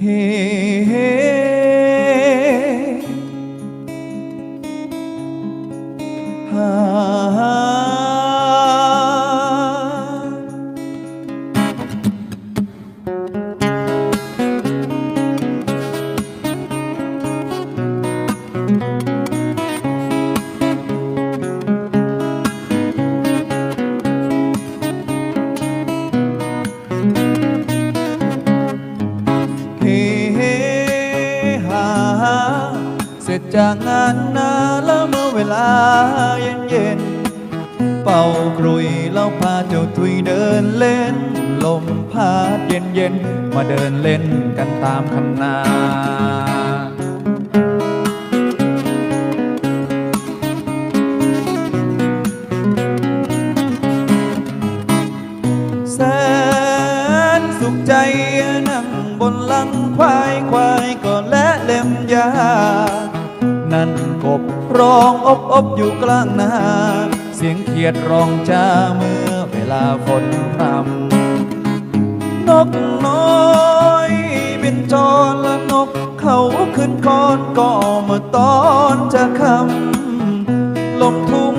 เฮ้ จากงานนาแล้วเมื่อเวลาเย็นเย็นเป่ากรุยแล้วพาเจ้าทุยเดินเล่น ลมพัดเย็นเย็นมาเดินเล่นกันตามคันนาแสนสุขใจนั่งบนหลังควายควายก็และเล็มยา บร้องอบอบอยู่กลางนา เสียงเขียดร้องจ้าเมื่อเวลาฝนพรำนกน้อยบินจรและนกเขาขึ้นคอนก็เมื่อตอนจะคำลมทุ่ง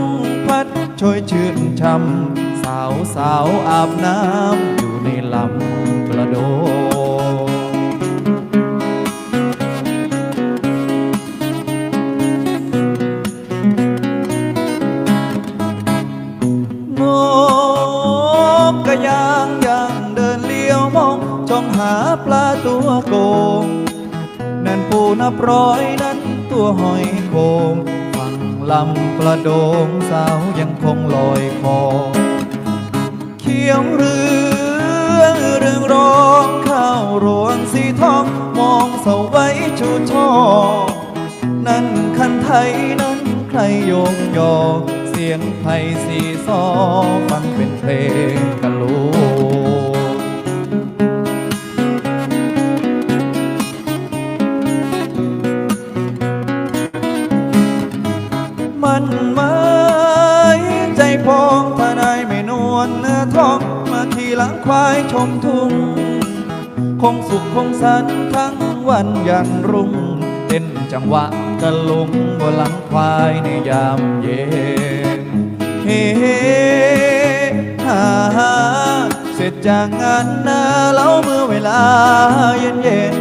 พัดช่วยชื่นช่ำสาวสาวอาบน้ำ ปลาตัวโกง นั่นปูนับร้อยนั้นตัวหอยโคงฝั่งลำประโดงสาวยังคงลอยคอเขียวเรือเรื่องร้องข้าวรวงสีทองมองเสาไว้ชูช่อ นั่นคันไทยนั้นใครโยงยอ เสียงไทยสีซอฟังเป็นเพลง มันไม้ใจพองถ้าได้ไม่นวลเนื้อทองมาขี่หลังควายชมทุ่ง คงสุขคงสันทั้งวันยันรุ่งเต้นจังหวะกะลุงบนหลังควายในยามเย็นเฮ้ฮ่าฮ่าเสร็จจากงานนาแล้วเมื่อเวลาเย็นเย็น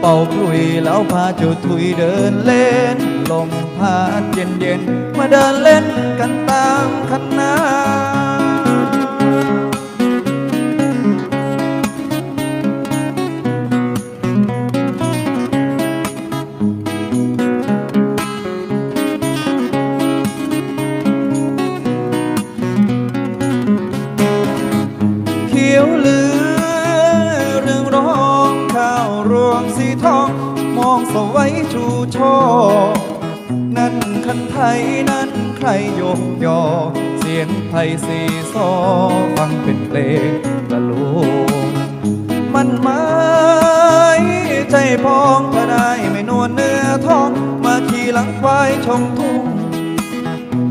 เป่ากลุยแล้วพาเจ้าทุยเดินเล่น ลมพัดเย็นเย็นมาเดินเล่นกันตามคันนาเขียวเลือเรื่องร้องข้าวรวงสีทอง มองสวัยชูช่อ นั่นคันไทยนั้นใครยกยอ เสียงไทยสีซอฟังเป็นเพลงกะลูงมันไม้ใจพองถ้าได้ไม่นวลเนื้อทอง มาขี่หลังควายชมทุ่ง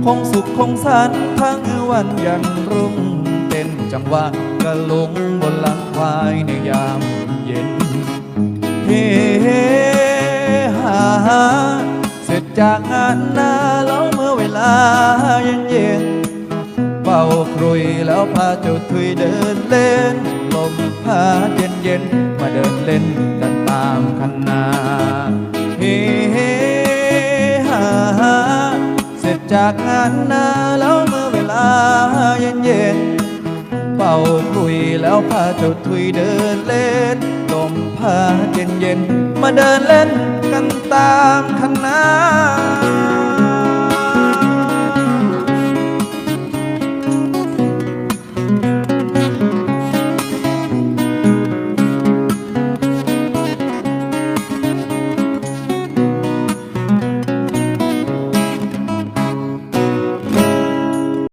คงสุขคงสันทั้งวันยันรุ่งเต้นจังหวะกะลุงบนหลังควายในยามเย็นเฮ จากงานนาแล้วเมื่อเวลาเย็นเย็นเป่ากรุยแล้วพาเจ้าทุยเดินเล่นลมพัดเย็นเย็นมาเดินเล่นกันตามคันนาเฮ้เฮ้ฮ่าฮ่าเสร็จจากงานนาแล้วเมื่อเวลาเย็นเย็นเป่าคลุยแล้วพาเจ้าทุยเดินเล่น มผ้าเย็นเย็นๆมาเดินเล่นกันตามคณะ